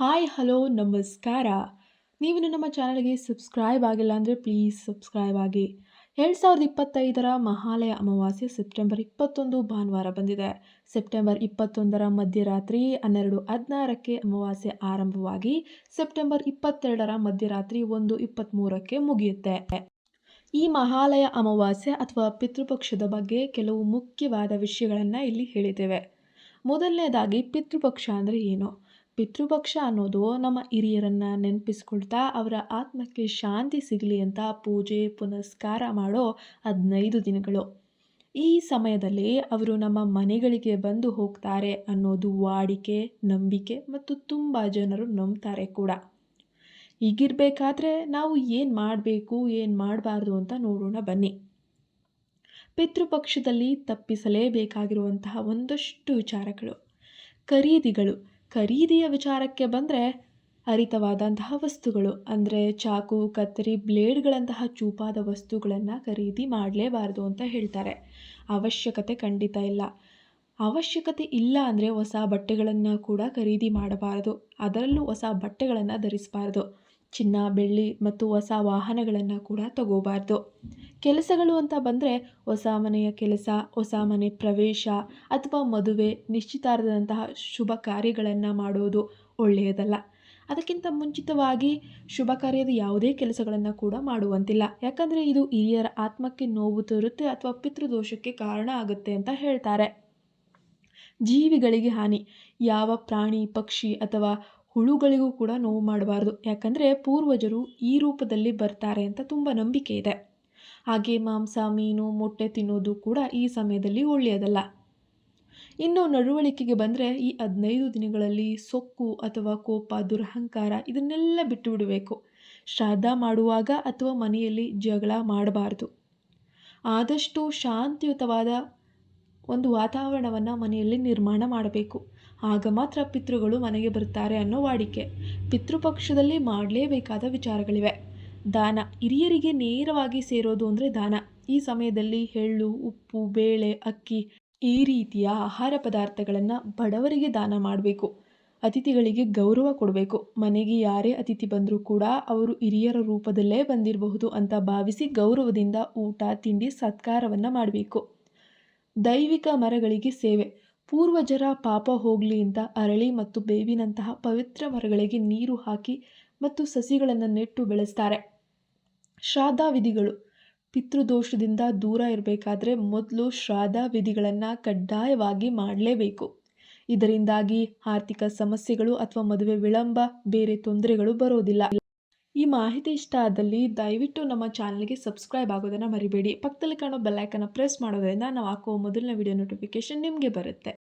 Hi, hello, ನಮಸ್ಕಾರ. ನೀವು ನಮ್ಮ ಚಾನಲ್ಗೆ ಸಬ್ಸ್ಕ್ರೈಬ್ ಆಗಿಲ್ಲ ಅಂದರೆ ಪ್ಲೀಸ್ ಸಬ್ಸ್ಕ್ರೈಬ್ ಆಗಿ. ಎರಡು ಸಾವಿರದ ಇಪ್ಪತ್ತೈದರ ಮಹಾಲಯ ಅಮಾವಾಸ್ಯೆ ಸೆಪ್ಟೆಂಬರ್ ಇಪ್ಪತ್ತೊಂದು ಭಾನುವಾರ ಬಂದಿದೆ. ಸೆಪ್ಟೆಂಬರ್ ಇಪ್ಪತ್ತೊಂದರ ಮಧ್ಯರಾತ್ರಿ ಹನ್ನೆರಡು ಹದಿನಾರಕ್ಕೆ ಅಮಾವಾಸ್ಯೆ ಆರಂಭವಾಗಿ ಸೆಪ್ಟೆಂಬರ್ ಇಪ್ಪತ್ತೆರಡರ ಮಧ್ಯರಾತ್ರಿ ಒಂದು ಇಪ್ಪತ್ತ್ಮೂರಕ್ಕೆ ಮುಗಿಯುತ್ತೆ. ಈ ಮಹಾಲಯ ಅಮಾವಾಸ್ಯೆ ಅಥವಾ ಪಿತೃಪಕ್ಷದ ಬಗ್ಗೆ ಕೆಲವು ಮುಖ್ಯವಾದ ವಿಷಯಗಳನ್ನು ಇಲ್ಲಿ ಹೇಳಿದ್ದೇವೆ. ಮೊದಲನೇದಾಗಿ ಪಿತೃಪಕ್ಷ ಅಂದರೆ ಏನು? ಪಿತೃಪಕ್ಷ ಅನ್ನೋದು ನಮ್ಮ ಹಿರಿಯರನ್ನ ನೆನಪಿಸ್ಕೊಳ್ತಾ ಅವರ ಆತ್ಮಕ್ಕೆ ಶಾಂತಿ ಸಿಗಲಿ ಅಂತ ಪೂಜೆ, ಪುನಸ್ಕಾರ ಮಾಡೋ ಹದಿನೈದು ದಿನಗಳು. ಈ ಸಮಯದಲ್ಲಿ ಅವರು ನಮ್ಮ ಮನೆಗಳಿಗೆ ಬಂದು ಹೋಗ್ತಾರೆ ಅನ್ನೋದು ವಾಡಿಕೆ, ನಂಬಿಕೆ ಮತ್ತು ತುಂಬ ಜನರು ನಂಬ್ತಾರೆ ಕೂಡ. ಹೀಗಿರಬೇಕಾದ್ರೆ ನಾವು ಏನು ಮಾಡಬೇಕು, ಏನು ಮಾಡಬಾರ್ದು ಅಂತ ನೋಡೋಣ ಬನ್ನಿ. ಪಿತೃಪಕ್ಷದಲ್ಲಿ ತಪ್ಪಿಸಲೇಬೇಕಾಗಿರುವಂತಹ ಒಂದಷ್ಟು ವಿಚಾರಗಳು. ಖರೀದಿಗಳು. ಖರೀದಿಯ ವಿಚಾರಕ್ಕೆ ಬಂದರೆ ಹರಿತವಾದಂತಹ ವಸ್ತುಗಳು, ಅಂದರೆ ಚಾಕು, ಕತ್ತರಿ, ಬ್ಲೇಡ್ಗಳಂತಹ ಚೂಪಾದ ವಸ್ತುಗಳನ್ನು ಖರೀದಿ ಮಾಡಲೇಬಾರ್ದು ಅಂತ ಹೇಳ್ತಾರೆ. ಅವಶ್ಯಕತೆ ಖಂಡಿತ ಇಲ್ಲ. ಅವಶ್ಯಕತೆ ಇಲ್ಲ ಅಂದರೆ ಹೊಸ ಬಟ್ಟೆಗಳನ್ನು ಕೂಡ ಖರೀದಿ ಮಾಡಬಾರದು. ಅದರಲ್ಲೂ ಹೊಸ ಬಟ್ಟೆಗಳನ್ನು ಧರಿಸಬಾರ್ದು. ಚಿನ್ನ, ಬೆಳ್ಳಿ ಮತ್ತು ಹೊಸ ವಾಹನಗಳನ್ನು ಕೂಡ ತಗೋಬಾರ್ದು. ಕೆಲಸಗಳು ಅಂತ ಬಂದರೆ ಹೊಸ ಮನೆಯ ಕೆಲಸ, ಹೊಸ ಮನೆ ಪ್ರವೇಶ ಅಥವಾ ಮದುವೆ ನಿಶ್ಚಿತಾರ್ಥದಂತಹ ಶುಭ ಕಾರ್ಯಗಳನ್ನು ಮಾಡೋದು ಒಳ್ಳೆಯದಲ್ಲ. ಅದಕ್ಕಿಂತ ಮುಂಚಿತವಾಗಿ ಶುಭ ಕಾರ್ಯದ ಯಾವುದೇ ಕೆಲಸಗಳನ್ನು ಕೂಡ ಮಾಡುವಂತಿಲ್ಲ. ಯಾಕಂದರೆ ಇದು ಹಿರಿಯರ ಆತ್ಮಕ್ಕೆ ನೋವು ತರುತ್ತೆ ಅಥವಾ ಪಿತೃದೋಷಕ್ಕೆ ಕಾರಣ ಆಗುತ್ತೆ ಅಂತ ಹೇಳ್ತಾರೆ. ಜೀವಿಗಳಿಗೆ ಹಾನಿ. ಯಾವ ಪ್ರಾಣಿ, ಪಕ್ಷಿ ಅಥವಾ ಹುಳುಗಳಿಗೂ ಕೂಡ ನೋವು ಮಾಡಬಾರ್ದು. ಯಾಕಂದರೆ ಪೂರ್ವಜರು ಈ ರೂಪದಲ್ಲಿ ಬರ್ತಾರೆ ಅಂತ ತುಂಬ ನಂಬಿಕೆ ಇದೆ. ಹಾಗೆ ಮಾಂಸ, ಮೀನು, ಮೊಟ್ಟೆ ತಿನ್ನೋದು ಕೂಡ ಈ ಸಮಯದಲ್ಲಿ ಒಳ್ಳೆಯದಲ್ಲ. ಇನ್ನು ನಡವಳಿಕೆಗೆ ಬಂದರೆ ಈ ಹದಿನೈದು ದಿನಗಳಲ್ಲಿ ಸೊಕ್ಕು ಅಥವಾ ಕೋಪ, ದುರಹಂಕಾರ ಇದನ್ನೆಲ್ಲ ಬಿಟ್ಟು ಬಿಡಬೇಕು. ಶ್ರಾದ್ದ ಮಾಡುವಾಗ ಅಥವಾ ಮನೆಯಲ್ಲಿ ಜಗಳ ಮಾಡಬಾರ್ದು. ಆದಷ್ಟು ಶಾಂತಿಯುತವಾದ ಒಂದು ವಾತಾವರಣವನ್ನು ಮನೆಯಲ್ಲಿ ನಿರ್ಮಾಣ ಮಾಡಬೇಕು. ಆಗ ಮಾತ್ರ ಪಿತೃಗಳು ಮನೆಗೆ ಬರುತ್ತಾರೆ ಅನ್ನೋ ವಾಡಿಕೆ. ಪಿತೃಪಕ್ಷದಲ್ಲಿ ಮಾಡಲೇಬೇಕಾದ ವಿಚಾರಗಳಿವೆ. ದಾನ, ಹಿರಿಯರಿಗೆ ನೇರವಾಗಿ ಸೇರೋದು ಅಂದರೆ ದಾನ. ಈ ಸಮಯದಲ್ಲಿ ಎಳ್ಳು, ಉಪ್ಪು, ಬೇಳೆ, ಅಕ್ಕಿ ಈ ರೀತಿಯ ಆಹಾರ ಪದಾರ್ಥಗಳನ್ನು ಬಡವರಿಗೆ ದಾನ ಮಾಡಬೇಕು. ಅತಿಥಿಗಳಿಗೆ ಗೌರವ ಕೊಡಬೇಕು. ಮನೆಗೆ ಯಾರೇ ಅತಿಥಿ ಬಂದರೂ ಕೂಡ ಅವರು ಹಿರಿಯರ ರೂಪದಲ್ಲೇ ಬಂದಿರಬಹುದು ಅಂತ ಭಾವಿಸಿ ಗೌರವದಿಂದ ಊಟ, ತಿಂಡಿ, ಸತ್ಕಾರವನ್ನು ಮಾಡಬೇಕು. ದೈವಿಕ ಮರಗಳಿಗೆ ಸೇವೆ. ಪೂರ್ವಜರ ಪಾಪ ಹೋಗಲಿ ಅಂತ ಅರಳಿ ಮತ್ತು ಬೇವಿನಂತಹ ಪವಿತ್ರ ಮರಗಳಿಗೆ ನೀರು ಹಾಕಿ ಮತ್ತು ಸಸಿಗಳನ್ನು ನೆಟ್ಟು ಬೆಳೆಸ್ತಾರೆ. ಶ್ರಾದ್ದ ವಿಧಿಗಳು. ಪಿತೃದೋಷದಿಂದ ದೂರ ಇರಬೇಕಾದ್ರೆ ಮೊದಲು ಶ್ರಾದ್ದ ವಿಧಿಗಳನ್ನು ಕಡ್ಡಾಯವಾಗಿ ಮಾಡಲೇಬೇಕು. ಇದರಿಂದಾಗಿ ಆರ್ಥಿಕ ಸಮಸ್ಯೆಗಳು ಅಥವಾ ಮದುವೆ ವಿಳಂಬ, ಬೇರೆ ತೊಂದರೆಗಳು ಬರೋದಿಲ್ಲ. ಈ ಮಾಹಿತಿ ಇಷ್ಟ ಆದಲ್ಲಿ ದಯವಿಟ್ಟು ನಮ್ಮ ಚಾನಲ್ಗೆ ಸಬ್ಸ್ಕ್ರೈಬ್ ಆಗೋದನ್ನು ಮರಿಬೇಡಿ. ಪಕ್ಕದಲ್ಲಿ ಕಾಣೋ ಬೆಲ್ಲೈಕನ್ನು ಪ್ರೆಸ್ ಮಾಡೋದರಿಂದ ನಾವು ಹಾಕುವ ಮೊದಲನೇ ವಿಡಿಯೋ ನೋಟಿಫಿಕೇಶನ್ ನಿಮಗೆ ಬರುತ್ತೆ.